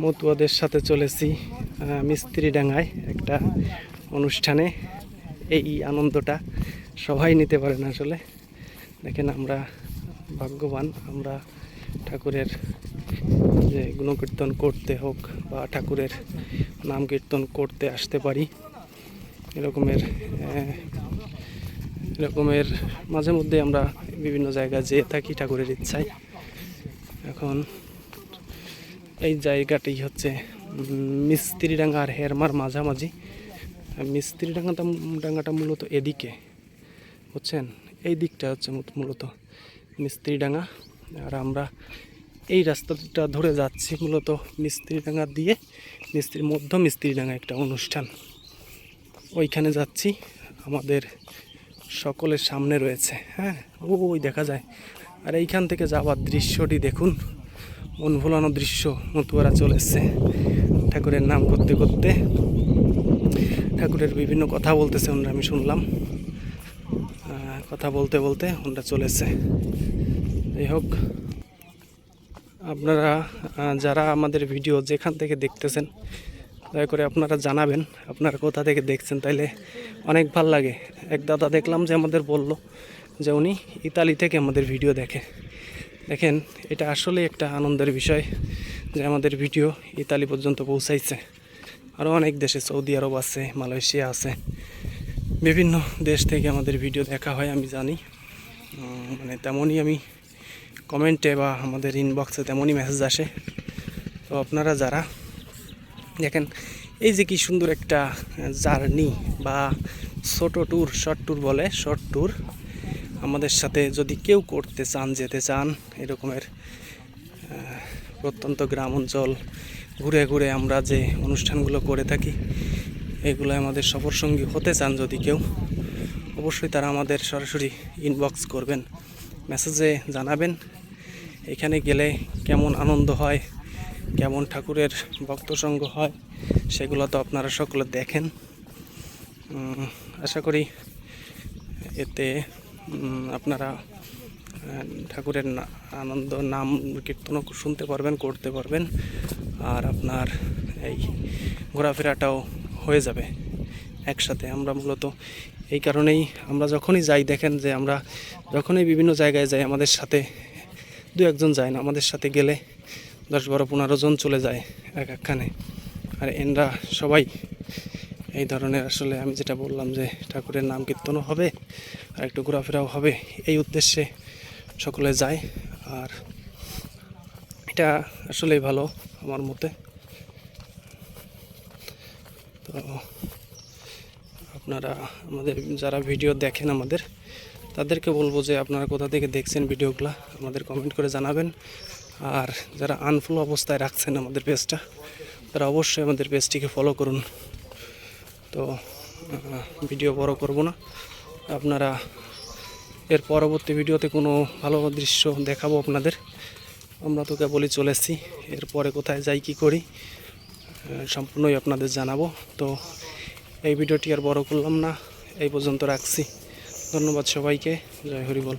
মতুয়াদের সাথে চলেছি মিস্ত্রি ডাঙ্গায় একটা অনুষ্ঠানে। এই আনন্দটা সবাই নিতে পারে না আসলে। দেখেন আমরা ভাগ্যবান, আমরা ঠাকুরের যে গুণকীর্তন করতে হোক বা ঠাকুরের নাম কীর্তন করতে আসতে পারি, এরকমের এরকমের মাঝে মধ্যে আমরা বিভিন্ন জায়গায় যেয়ে থাকি ঠাকুরের ইচ্ছায়। এখন এই জায়গাটি হচ্ছে মিস্ত্রি ডাঙ্গা আর হেরমার মাঝামাঝি। আর মিস্ত্রি ডাঙ্গাটা মূলত এদিকে, বুঝছেন? এই দিকটা হচ্ছে মূলত মিস্ত্রি ডাঙ্গা আর আমরা এই রাস্তাটা ধরে যাচ্ছি মূলত মিস্ত্রি ডাঙ্গা দিয়ে মিস্ত্রির মধ্য মিস্ত্রি ডাঙ্গা একটা অনুষ্ঠান। ওইখানে যাচ্ছি, আমাদের সকলের সামনে রয়েছে হ্যাঁ? ওই দেখা যায়। আর এইখান থেকে যাওয়ার দৃশ্যটি দেখুন। মন ভোলানো দৃশ্য মতুয়ারা চলে এসছে। ঠাকুরের নাম করতে করতে ঠাকুরের বিভিন্ন কথা বলতেছে ওনারা, আমি শুনলাম। কথা বলতে বলতে ওনারা চলেছে যাই হোক, আপনারা যারা আমাদের ভিডিও যেখান থেকে দেখতেছেন, দয়া করে আপনারা জানাবেন, আপনারা কোথা থেকে দেখছেন, তাইলে অনেক ভালো লাগে। এক দাদা দেখলাম যে আমাদের বলল যে উনি ইতালি থেকে আমাদের ভিডিও দেখে। দেখেন, এটা আসলে একটা আনন্দের বিষয় যে আমাদের ভিডিও ইতালি পর্যন্ত পৌঁছাইছে। আরও অনেক দেশে সৌদি আরব আছে, মালয়েশিয়া আছে। বিভিন্ন দেশ থেকে আমাদের ভিডিও দেখা হয়, আমি জানি। মানে তেমনই আমি কমেন্টে বা আমাদের ইনবক্সে তেমনই মেসেজ আসে। তো আপনারা যারা, দেখেন, এই যে কি সুন্দর একটা জার্নি বা ছোট ট্যুর শর্ট ট্যুর বলে শর্ট ট্যুর আমাদের সাথে যদি কেউ করতে চান, যেতে চান, এরকমের প্রত্যন্ত গ্রাম অঞ্চল ঘুরে ঘুরে আমরা যে অনুষ্ঠানগুলো করে থাকি, এগুলো আমাদের সফর সঙ্গী হতে চান যদি কেউ, অবশ্যই তারা আমাদের সরাসরি ইনবক্স করবেন মেসেজে জানাবেন। এখানে গেলে কেমন আনন্দ হয়, কেমন ঠাকুরের ভক্তসঙ্গ হয়, সেগুলো তো আপনারা সকলে দেখেন। আশা করি এতে আপনারা ঠাকুরের আনন্দ, নাম, কীর্তনও শুনতে পারবেন, করতে পারবেন। আর আপনার এই ঘোরাফেরাটাও হয়ে যাবে একসাথে। আমরা মূলত এই কারণেই আমরা যখনই যাই, দেখেন যে আমরা যখনই বিভিন্ন জায়গায় যাই, আমাদের সাথে দু একজন যায় না, আমাদের সাথে গেলে দশ বারো পনেরো জন চলে যায় এক একখানে। আর এনরা সবাই এই ধরনের আসলে আমি যেটা বললাম যে ঠাকুরের নাম কীর্তনও হবে আর একটু ঘোরাফেরাও হবে, এই উদ্দেশ্যে সকলে যায়। আর এটা আসলেই ভালো আমার মতে। তো আপনারা আমাদের, যারা ভিডিও দেখেন আমাদের, তাদেরকে বলব যে আপনারা কোথা থেকে দেখছেন ভিডিওগুলো, আমাদের কমেন্ট করে জানাবেন। আর যারা আনফলো অবস্থায় রাখছেন আমাদের পেজটা তারা অবশ্যই আমাদের পেজটিকে ফলো করুন। তো ভিডিও বড় করব না। আপনারা এর পরবর্তী ভিডিওতে কোনো ভালো দৃশ্য দেখাবো আপনাদের। আমরা তো কেবলই চলেছি এরপরে কোথায় যাই, কি করি সম্পূর্ণই আপনাদের জানাব। তো, এই ভিডিওটি আর বড় করলাম না। এই পর্যন্ত রাখছি। ধন্যবাদ সবাইকে। জয় হরি বল